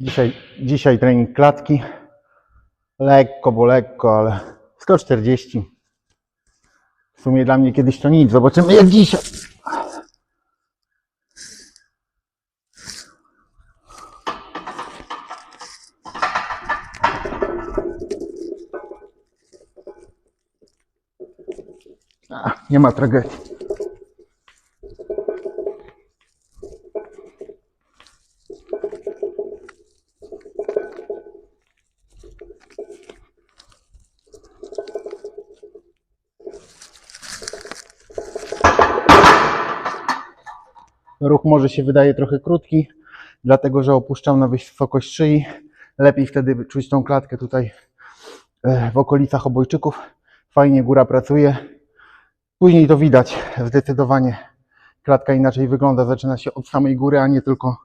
Dzisiaj, dzisiaj trening klatki. Lekko, bo lekko, ale 140. W sumie dla mnie kiedyś to nic. Zobaczymy jak dzisiaj. Nie ma tragedii. Ruch może się wydaje trochę krótki, dlatego że opuszczam na wysokość szyi. Lepiej wtedy czuć tą klatkę tutaj e, w okolicach obojczyków. Fajnie góra pracuje. Później to widać zdecydowanie. Klatka inaczej wygląda, zaczyna się od samej góry, a nie tylko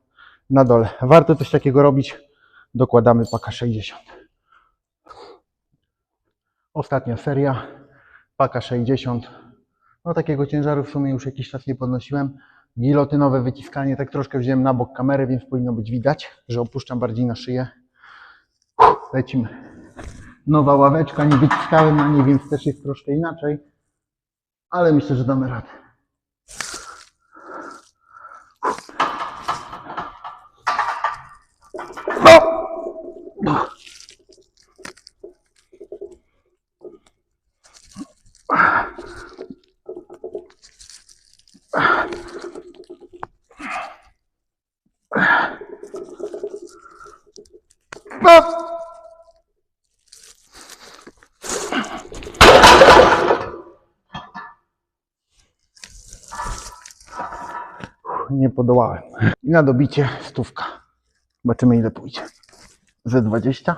na dole. Warto coś takiego robić. Dokładamy paka 60. Ostatnia seria, paka 60. No takiego ciężaru w sumie już jakiś czas nie podnosiłem. Gilotynowe wyciskanie, tak troszkę wziąłem na bok kamery, więc powinno być widać, że opuszczam bardziej na szyję. Lecimy. Nowa ławeczka, nie wyciskałem na niej, więc też jest troszkę inaczej. Ale myślę, że damy radę. Nie podołałem. I na dobicie stówka. Zobaczymy ile pójdzie. Ze 20.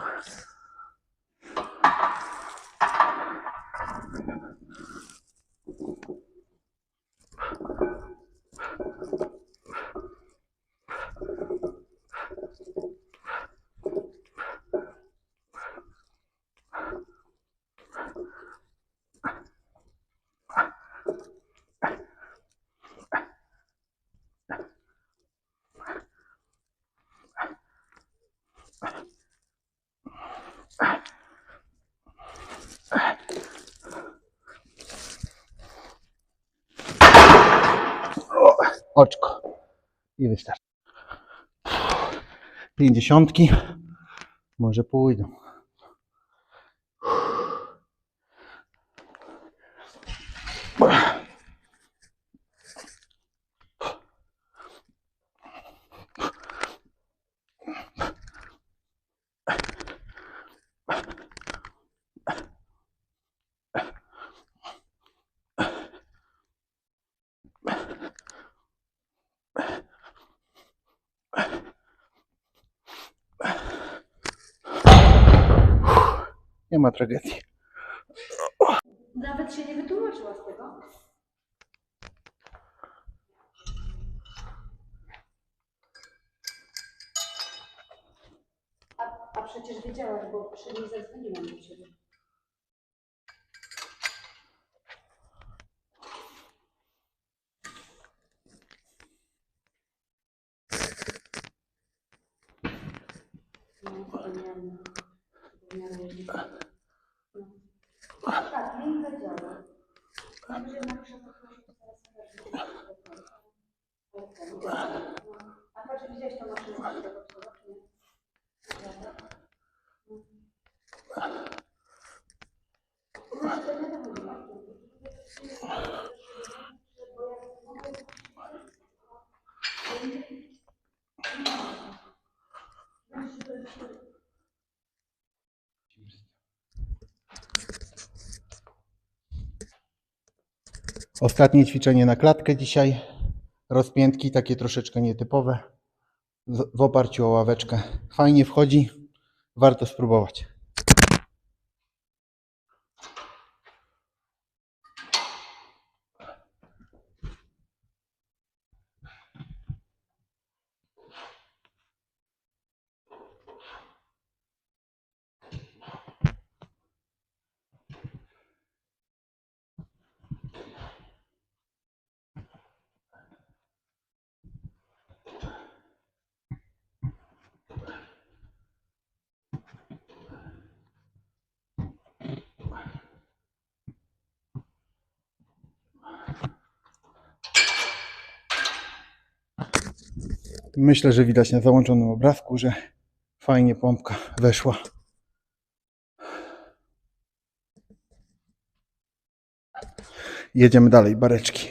Oczko. I wystarczy. Pięćdziesiątki. Może pójdą. Nie ma tragedii. Nawet się nie wytłumaczyła z tego. A, a przecież wiedziałaś, bo przy niej zadzwoniłam do ciebie. Napiszę poproszę zaraz A patrz, widziałeś tą maszynę, się zobaczyła, czy to nie dochodzi. Ostatnie ćwiczenie na klatkę dzisiaj. Rozpiętki takie troszeczkę nietypowe. W oparciu o ławeczkę. Fajnie wchodzi. Warto spróbować. Myślę, że widać na załączonym obrazku, że fajnie pompka weszła. Jedziemy dalej, bareczki.